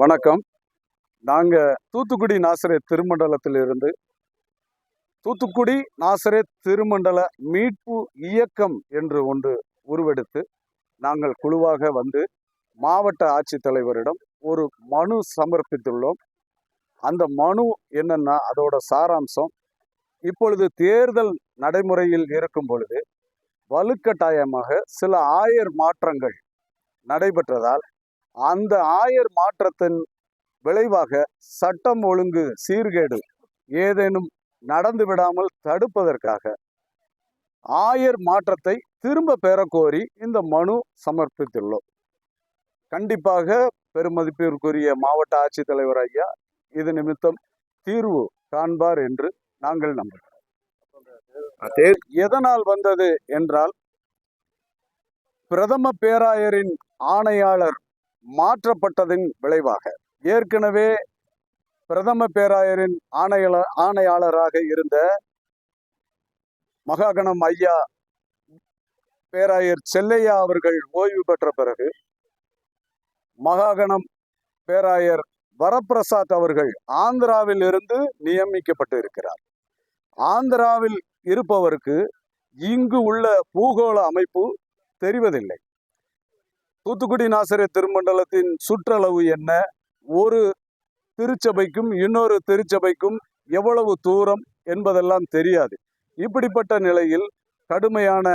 வணக்கம். நாங்கள் தூத்துக்குடி நாசரே திருமண்டலத்திலிருந்து தூத்துக்குடி நாசரே திருமண்டல மீட்பு இயக்கம் என்று ஒன்று உருவெடுத்து நாங்கள் குழுவாக வந்து மாவட்ட ஆட்சித்தலைவரிடம் ஒரு மனு சமர்ப்பித்துள்ளோம். அந்த மனு என்னென்னா அதோட சாராம்சம் இப்பொழுது தேர்தல் நடைமுறையில் இருக்கும் பொழுது வலுக்கட்டாயமாக சில ஆயர் மாற்றங்கள் நடைபெற்றதால் அந்த ஆயர் மாற்றத்தின் விளைவாக சட்டம் ஒழுங்கு சீர்கேடு ஏதேனும் நடந்து விடாமல் தடுப்பதற்காக ஆயர் மாற்றத்தை திரும்ப பெறக்கோரி இந்த மனு சமர்ப்பித்துள்ளோம். கண்டிப்பாக பெருமதிப்பிற்குரிய மாவட்ட ஆட்சித்தலைவர் ஐயா இது நிமித்தம் தீர்வு காண்பார் என்று நாங்கள் நம்புகிறோம். எதனால் வந்தது என்றால் பிரதம பேராயரின் ஆணையாளர் மாற்றப்பட்டதின் விளைவாக. ஏற்கனவே பிரதம பேராயரின் ஆணையாள ஆணையாளராக இருந்த மகாகணம் ஐயா பேராயர் செல்லையா அவர்கள் ஓய்வு பெற்ற பிறகு மகாகணம் பேராயர் வரப்பிரசாத் அவர்கள் ஆந்திராவில் இருந்து நியமிக்கப்பட்டு இருக்கிறார் ஆந்திராவில் இருப்பவருக்கு இங்கு உள்ள பூகோள அமைப்பு தெரிவதில்லை. தூத்துக்குடி நாசரிய திருமண்டலத்தின் சுற்றளவு என்ன? ஒரு திருச்சபைக்கும் இன்னொரு திருச்சபைக்கும் எவ்வளவு தூரம் என்பதெல்லாம் தெரியாது. இப்படிப்பட்ட நிலையில் கடுமையான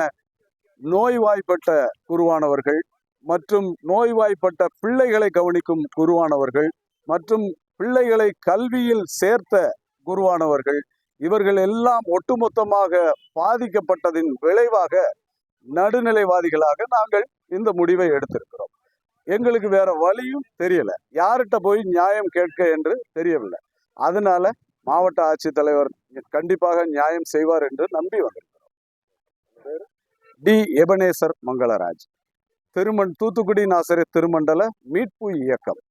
நோய்வாய்ப்பட்ட குருவானவர்கள் மற்றும் நோய்வாய்ப்பட்ட பிள்ளைகளை கவனிக்கும் குருவானவர்கள் மற்றும் பிள்ளைகளை கல்வியில் சேர்த்த குருவானவர்கள் இவர்கள் எல்லாம் ஒட்டுமொத்தமாக பாதிக்கப்பட்டதின் விளைவாக நடுநிலைவாதிகளாக நாங்கள் இந்த முடிவை எடுத்திருக்கிறோம். எங்களுக்கு வேற வழியும் தெரியல. யார்கிட்ட போய் நியாயம் கேட்க என்று தெரியவில்லை. அதனால மாவட்ட ஆட்சித்தலைவர் கண்டிப்பாக நியாயம் செய்வார் என்று நம்பி வந்திருக்கிறோம். டி. எபனேசர் மங்களராஜ். திருமண் தூத்துக்குடி நாசரி திருமண்டல மீட்பு இயக்கம்.